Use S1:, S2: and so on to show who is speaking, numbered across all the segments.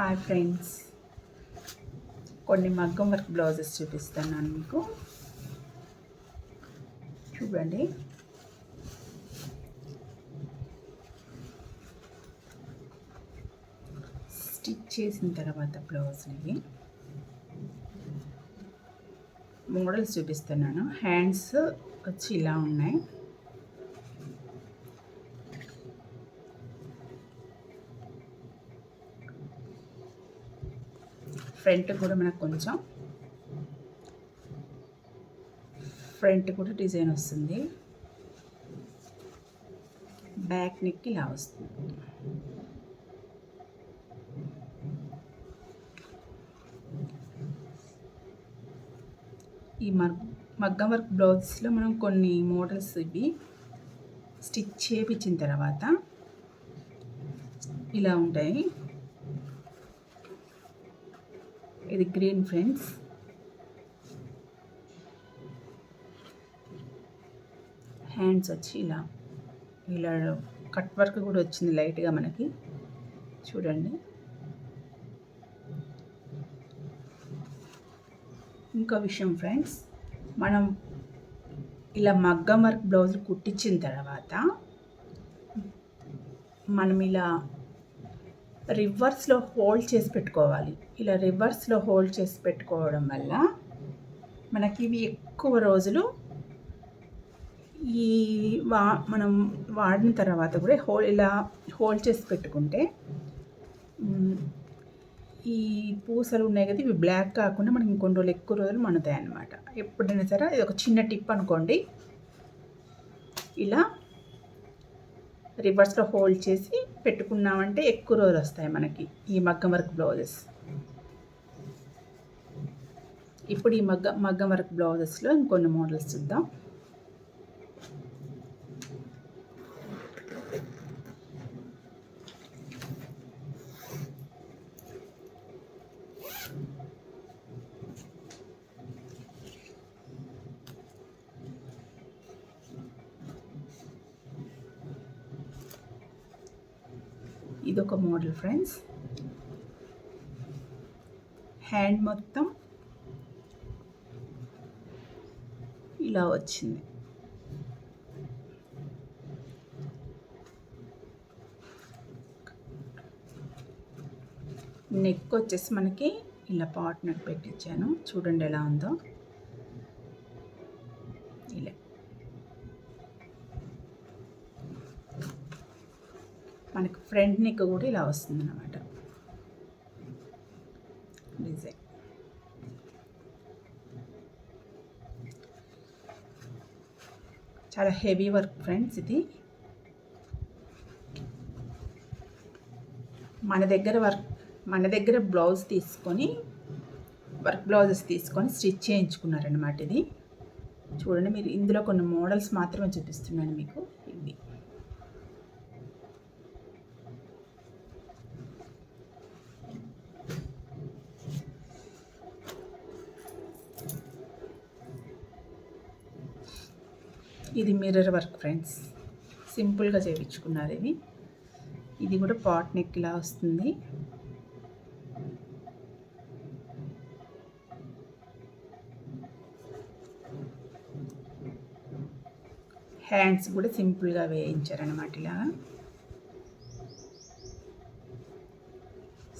S1: Hi friends కొన్ని మగ్గం work blouses చూపిస్తున్నాను మీకు. చూడండి. స్టిచ్ చేసిన తర్వాత బ్లౌజ్ ఇవి మోడల్స్ చూపిస్తున్నాను. హ్యాండ్స్ వచ్చి ఇలా ఉన్నాయి. ఫ్రంట్ కూడా మనకు కొంచెం ఫ్రంట్ కూడా డిజైన్ వస్తుంది. బ్యాక్ నెక్ ఇలా వస్తుంది. ఈ మగ్గం వర్క్ బ్లౌజ్లో మనం కొన్ని మోడల్స్ ఇవి స్టిచ్ చేపించిన తర్వాత ఇలా ఉంటాయి. ఇది గ్రీన్ ఫ్రెండ్స్ హ్యాండ్స్ వచ్చి ఇలా ఇలా కట్ వర్క్ కూడా వచ్చింది లైట్గా మనకి. చూడండి. ఇంకో విషయం ఫ్రెండ్స్ మనం ఇలా మగ్గం వర్క్ బ్లౌజ్ కుట్టించిన తర్వాత మనం ఇలా రివర్స్లో హోల్డ్ చేసి పెట్టుకోవాలి. ఇలా రివర్స్లో హోల్డ్ చేసి పెట్టుకోవడం వల్ల మనకి ఇవి ఎక్కువ రోజులు ఈ వా మనం వాడిన తర్వాత కూడా హోల్ ఇలా హోల్డ్ చేసి పెట్టుకుంటే ఈ పూసలు ఉన్నాయి కదా ఇవి బ్లాక్ కాకుండా మనకి ఇంకొన్ని రోజులు ఎక్కువ రోజులు మనుతాయి అన్నమాట ఎప్పుడైనా సరే ఇది ఒక చిన్న టిప్ అనుకోండి. ఇలా రివర్స్లో హోల్డ్ చేసి పెట్టుకున్నామంటే ఎక్కువ రోజులు వస్తాయి మనకి ఈ మగ్గం వర్క్ బ్లౌజెస్. ఇప్పుడు ఈ మగ్గ మగ్గం వర్క్ బ్లౌజెస్లో ఇంకొన్ని మోడల్స్ చూద్దాం. ఇదొక మోడల్ ఫ్రెండ్స్. హ్యాండ్ మొత్తం ఇలా వచ్చింది. నెక్ వచ్చేసి మనకి ఇలా పాట్ నెక్ పెట్టించాను. చూడండి ఎలా ఉందో. మనకు ఫ్రంట్ నెక్ కూడా ఇలా వస్తుంది అనమాట డిజైన్. చాలా హెవీ వర్క్ ఫ్రెండ్స్ ఇది. మన దగ్గర వర్క్ మన దగ్గర బ్లౌజ్ తీసుకొని వర్క్ బ్లౌజెస్ తీసుకొని స్టిచ్ చేయించుకున్నారనమాట ఇది. చూడండి మీరు ఇందులో కొన్ని మోడల్స్ మాత్రమే చూపిస్తున్నాను మీకు ఇవి ఇది మిర్రర్ వర్క్ ఫ్రెండ్స్ సింపుల్గా చేయించుకున్నారు ఇవి. ఇది కూడా పాట్ నెక్ ఇలా వస్తుంది. హ్యాండ్స్ కూడా సింపుల్గా వేయించారనమాట ఇలా.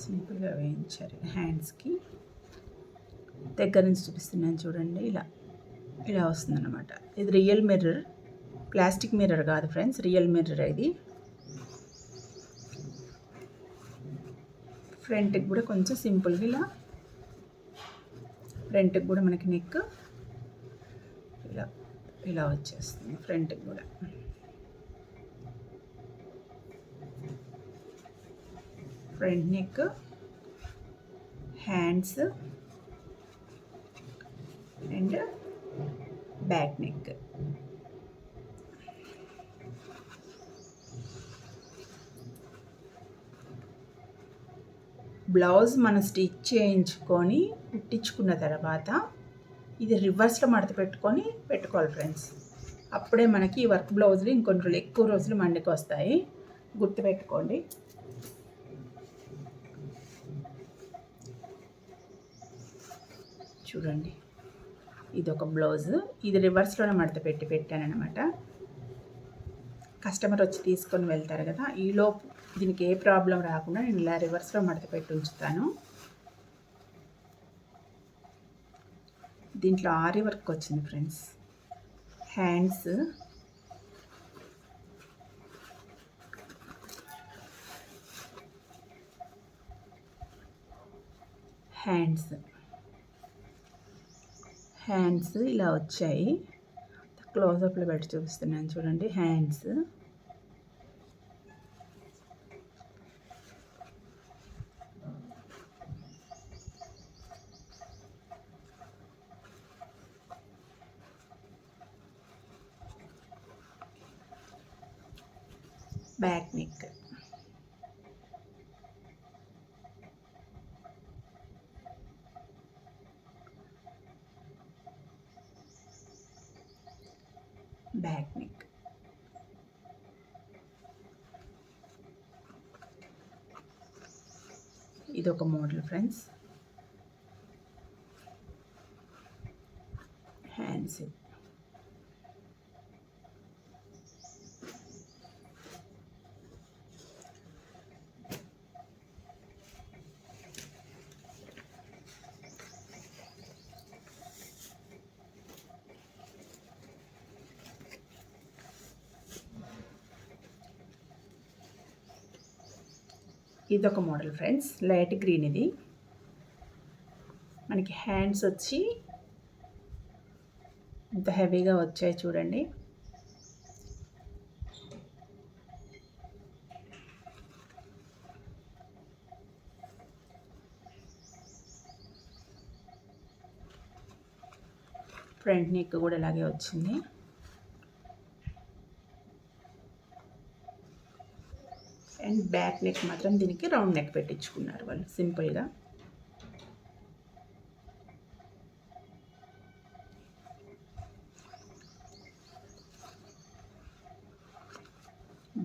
S1: సింపుల్గా వేయించారు హ్యాండ్స్కి దగ్గర నుంచి చూపిస్తున్నాను చూడండి ఇలా. ఇలా వస్తుందన్నమాట. ఇది రియల్ మిర్రర్. ప్లాస్టిక్ మిర్రర్ కాదు ఫ్రెండ్స్ రియల్ మిర్రర్ ఇది. ఫ్రంట్కి కూడా కొంచెం సింపుల్గా ఇలా ఫ్రంట్కి కూడా మనకి నెక్ ఇలా ఇలా వచ్చేస్తుంది ఫ్రంట్కి కూడా. Front neck hands and back neck. Blouse మనం స్టిచ్ చేయించుకొని కుట్టించుకున్న తర్వాత ఇది రివర్స్లో మడత పెట్టుకొని పెట్టుకోవాలి ఫ్రెండ్స్. అప్పుడే మనకి వర్క్ బ్లౌజ్లు ఇంకొన్ని రోజులు ఎక్కువ రోజులు మండికి వస్తాయి గుర్తుపెట్టుకోండి. చూడండి. ఇది ఒక బ్లౌజ్. ఇది రివర్స్లోనే మడత పెట్టి పెట్టానమాట కస్టమర్ వచ్చి తీసుకొని వెళ్తారు కదా ఈలోపు దీనికి ఏ ప్రాబ్లం రాకుండా నేను ఇలా రివర్స్లో మడత పెట్టి ఉంచుతాను. దీంట్లో ఆరి వర్క్ వచ్చింది ఫ్రెండ్స్ హ్యాండ్స్ హ్యాండ్స్ హ్యాండ్స్ ఇలా వచ్చాయి. క్లోజప్లో పెట్టి చూపిస్తున్నాను చూడండి hands. Back neck back neck ఇది ఒక మోడల్ ఫ్రెండ్స్ హ్యాండ్స్ ఇది ఒక మోడల్ ఫ్రెండ్స్ లైట్ గ్రీన్ ఇది. మనకి హ్యాండ్స్ వచ్చి ఇంత హెవీగా వచ్చాయి చూడండి. ఫ్రంట్ నెక్ కూడా ఇలాగే వచ్చింది అండ్ బ్యాక్ నెక్ మాత్రం దీనికి రౌండ్ నెక్ పెట్టించుకున్నారు వాళ్ళు సింపుల్గా.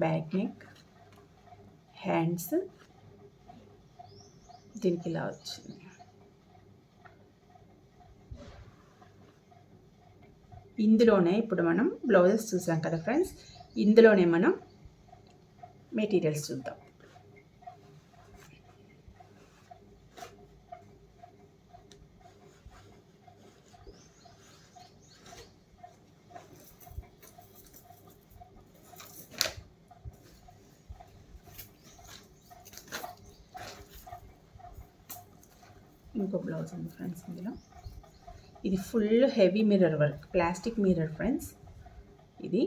S1: బ్యాక్ నెక్ హ్యాండ్స్ దీనికి ఇలా వచ్చింది. ఇందులోనే ఇప్పుడు మనం బ్లౌజెస్ చూసాం కదా ఫ్రెండ్స్ ఇందులోనే మనం మెటీరియల్స్ చూద్దాం. ఇంకో బ్లౌజ్ ఉంది ఫ్రెండ్స్ ఇందులో. ఇది full heavy mirror work plastic mirror friends. ఇది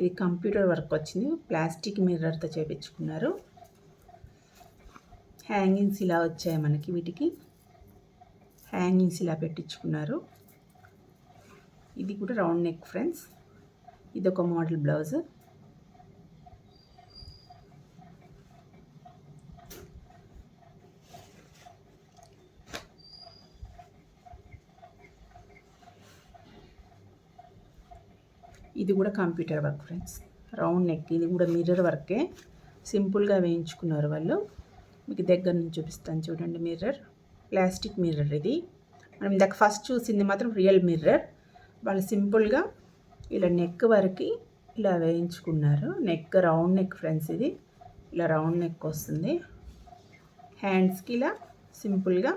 S1: ఇది కంప్యూటర్ వర్క్ వచ్చింది. ప్లాస్టిక్ మిర్రర్తో చేపించుకున్నారు. హ్యాంగింగ్స్ ఇలా వచ్చాయి మనకి వీటికి. హ్యాంగింగ్స్ ఇలా పెట్టించుకున్నారు. ఇది కూడా రౌండ్ నెక్ ఫ్రెండ్స్. ఇది ఒక మోడల్ బ్లౌజ్. ఇది కూడా computer work friends. Round neck ఇది కూడా మిర్రర్ వర్కే. సింపుల్గా వేయించుకున్నారు వాళ్ళు. మీకు దగ్గర నుంచి చూపిస్తాను చూడండి మిర్రర్. ప్లాస్టిక్ మిర్రర్ ఇది. మనం ఇందాక ఫస్ట్ చూసింది మాత్రం రియల్ మిర్రర్. వాళ్ళు సింపుల్గా ఇలా నెక్ వరకు ఇలా వేయించుకున్నారు. నెక్ రౌండ్ నెక్ ఫ్రెండ్స్ ఇది. ఇలా రౌండ్ నెక్ వస్తుంది. హ్యాండ్స్కి ఇలా సింపుల్గా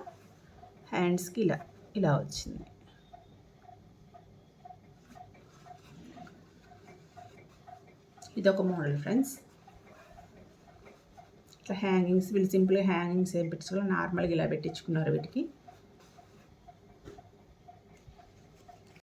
S1: హ్యాండ్స్కి ఇలా ఇలా వచ్చింది. ఇదొక మోడల్ ఫ్రెండ్స్ ఇట్లా హ్యాంగింగ్స్ వీళ్ళు సింపుల్గా హ్యాంగింగ్స్ ఏం పెట్టుకోవాలి నార్మల్గా ఇలా పెట్టించుకున్నారు వీటికి